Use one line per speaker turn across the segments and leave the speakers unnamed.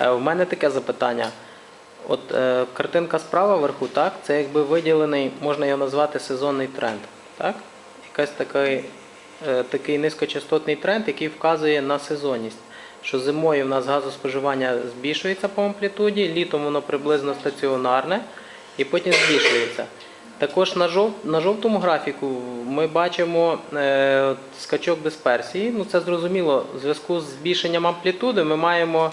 Е, У мене таке запитання. От е, картинка справа вверху, так? Це якби виділений, можна його назвати сезонний тренд. Так? Якась такий, е, такий низькочастотний тренд, який вказує на сезонність. Що зимою в нас газоспоживання збільшується по амплітуді, літом воно приблизно стаціонарне і потім збільшується. Також на, жов... на жовтому графіку ми бачимо е, скачок дисперсії. Ну це зрозуміло, в зв'язку з збільшенням амплітуди ми маємо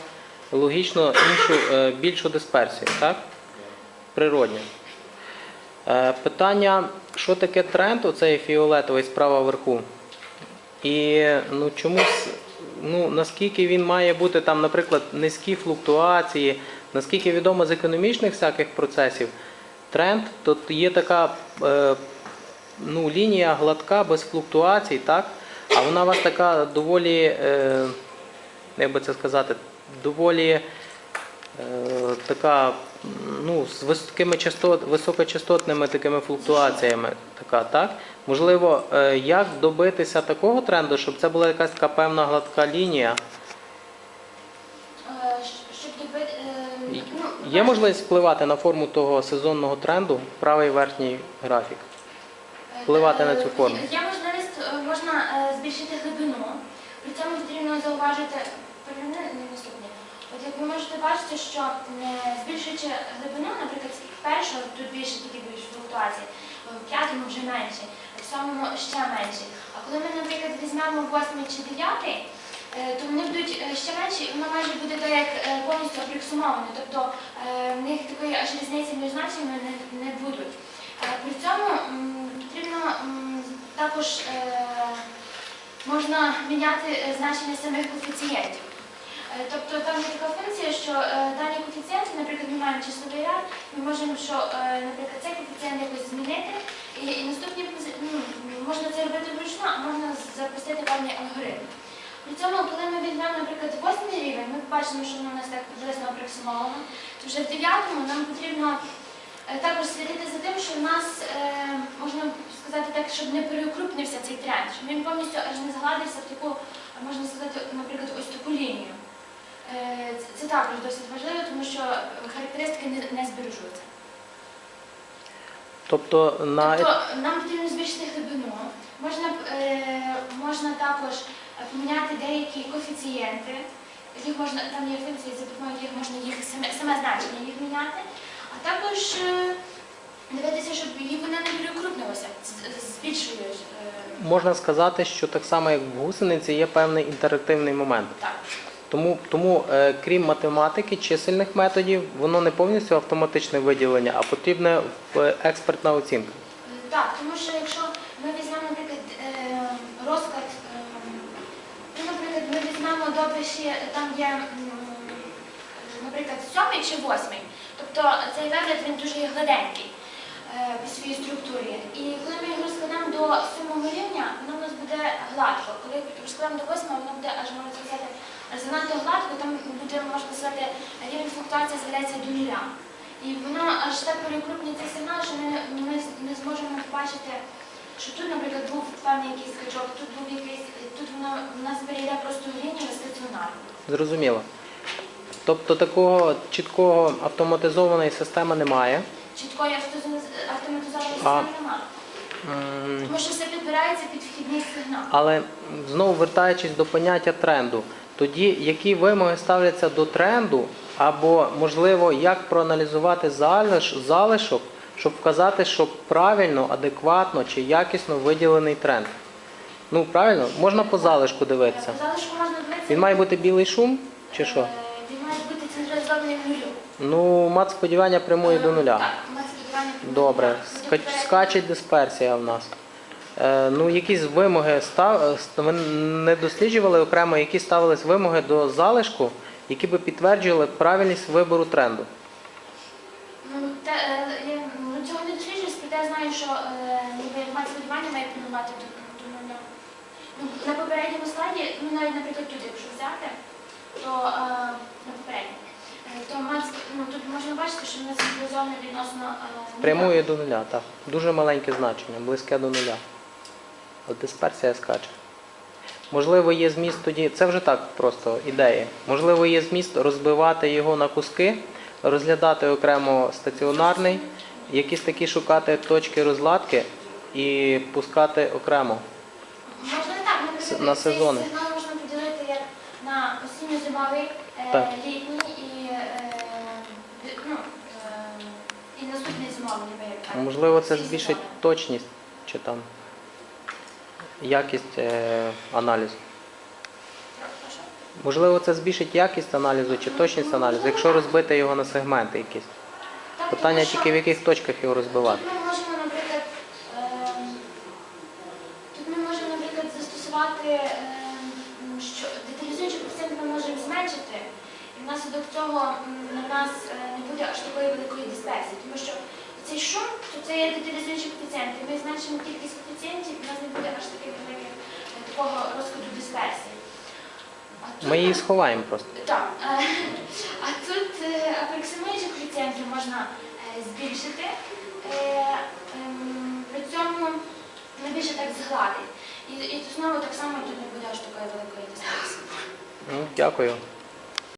логічно іншу е, більшу дисперсію, так? Природньо. Е, питання, що таке тренд, оцей фіолетовий справа вверху. І ну, чомусь, ну, наскільки він має бути там, наприклад, низькі флуктуації, наскільки відомо з економічних всяких процесів, тренд, то є така е, ну, лінія гладка без флуктуацій, так? А вона у вас така доволі, е, як би це сказати, доволі е, така, ну, з високими частот, високочастотними такими флуктуаціями. Така, так? Можливо, е, як добитися такого тренду, щоб це була якась така певна гладка лінія?
Е, Щоб е, ну,
Є можливість впливати на форму того сезонного тренду, правий верхній графік? впливати на цю форму?
Є можливість, е, можна е, збільшити глибину. При цьому потрібно зауважити, наступне. От як ви можете бачити, що збільшуючи глибину, наприклад, в першому тут більше такі більш флуктуації, в п'ятому вже менше, в сьомому ще менше. А коли ми, наприклад, візьмемо восьмий чи дев'ятий, е, то вони будуть е, ще менші, і воно майже буде так як е, повністю априксумоване. Тобто в них такої аж різниці між значеннями не, не будуть. При цьому потрібно також можна міняти значення самих коефіцієнтів. Е, Тобто там є така функція, що е, дані коефіцієнти, наприклад, ми маємо числовий ряд, ми можемо, що, е, наприклад, цей коефіцієнт якось змінити, і, і наступні ну, можна це робити вручну, а можна запустити певний алгоритм. При цьому, коли ми візьмемо, наприклад, восьмий рівень, ми бачимо, що воно у нас так приблизно априксимовано, то вже в дев'ятому нам потрібно також слідити за тим, що в нас, можна сказати так, щоб не переукрупнився цей тренд, щоб він повністю аж не згладився в таку, можна сказати, наприклад, ось таку лінію. Е, Це, також досить важливо, тому що характеристики не, не збережуться.
Тобто на
Тобто нам потрібно збільшити глибину. Можна, е, можна також е, поміняти деякі коефіцієнти, їх можна, там є функції, за допомогою яких можна їх саме, саме значення їх міняти, а також дивитися, щоб їх вони не перекрупнилися, збільшуєш. Е,
можна сказати, що так само як в гусениці є певний інтерактивний момент.
так.
Тому, тому е, крім математики, чисельних методів, воно не повністю автоматичне виділення, а потрібна е, експертна оцінка.
Так, тому що якщо ми візьмемо, наприклад, е, розклад, е, ну, наприклад, ми візьмемо допиші, там є, наприклад, сьомий чи восьмий, тобто цей вигляд він дуже гладенький по своїй структурі. І коли ми його розкладемо до сьомого рівня, воно в нас буде гладко. Коли розкладемо до восьмого, воно буде аж можна сказати занадто гладко, там буде, можна сказати, рівень флуктуації з'являється до нуля. І воно аж так перекрупнює цей сигнал, що ми, ми не зможемо побачити, що тут, наприклад, був певний якийсь скачок, тут був якийсь, тут воно в нас перейде просто в лінію стаціонарну.
Зрозуміло. Тобто такого чіткого автоматизованої системи немає.
Чіткої автозон- автоматизованої
А-
системи немає.
М,
Тому що все підбирається під вхідний сигнал.
Але знову вертаючись до поняття тренду, тоді які вимоги ставляться до тренду, або можливо, як проаналізувати залиш, залишок, щоб вказати, що правильно, адекватно чи якісно виділений тренд. Ну правильно, можна по залишку дивитися.
По залишку можна дивитися.
Він має бути білий шум чи що? Ну, мат сподівання прямує до нуля.
Так, у сподівання прямує до
Добре,
нуля. Буде
Ска- скачить дисперсія в нас. Е, ну, якісь вимоги став... ви не досліджували окремо, які ставились вимоги до залишку, які би підтверджували правильність вибору тренду.
Ну, те, е, я ну, цього не досліджуюсь, проте я знаю, що е, ніби як мати сподівання має планувати до, до нуля. Ну, на попередньому слайді, ну навіть, наприклад, тут, якщо взяти, то е, на попередньому, то мат, ну, тут можна бачити, що воно централізоване відносно е.
Прямує до нуля, так. Дуже маленьке значення, близьке до нуля. От дисперсія скаче. Можливо, є зміст тоді, це вже так просто ідея. Можливо, є зміст розбивати його на куски, розглядати окремо стаціонарний, якісь такі шукати точки розладки і пускати окремо.
Можна так,
на сезони.
сигнал можна поділити як на осінньо-зимовий, е,
Так.
літній
Можливо, це збільшить точність чи там якість е, аналізу. Можливо, це збільшить якість аналізу чи точність аналізу, якщо розбити його на сегменти якісь. Питання тільки в яких точках його розбивати.
Тут ми можемо, наприклад, ем, тут ми можемо, наприклад, застосувати, ем, що деталізуючи коефіцієнт ми можемо зменшити, і внаслідок цього на нас е, не буде аж такої великої дисперсії, тому що цей шум, то це є деталізуючий коефіцієнт, ми зменшимо кількість коефіцієнтів, і в нас не буде аж таких великих е, такого розкладу дисперсії. А тут
Ми її сховаємо просто.
так. е, А тут е, апроксимуючі коефіцієнти можна е, збільшити, е, ем, при цьому найбільше так згладить. І, і знову так само тут не буде аж такої великої дисперсії.
Ну, дякую.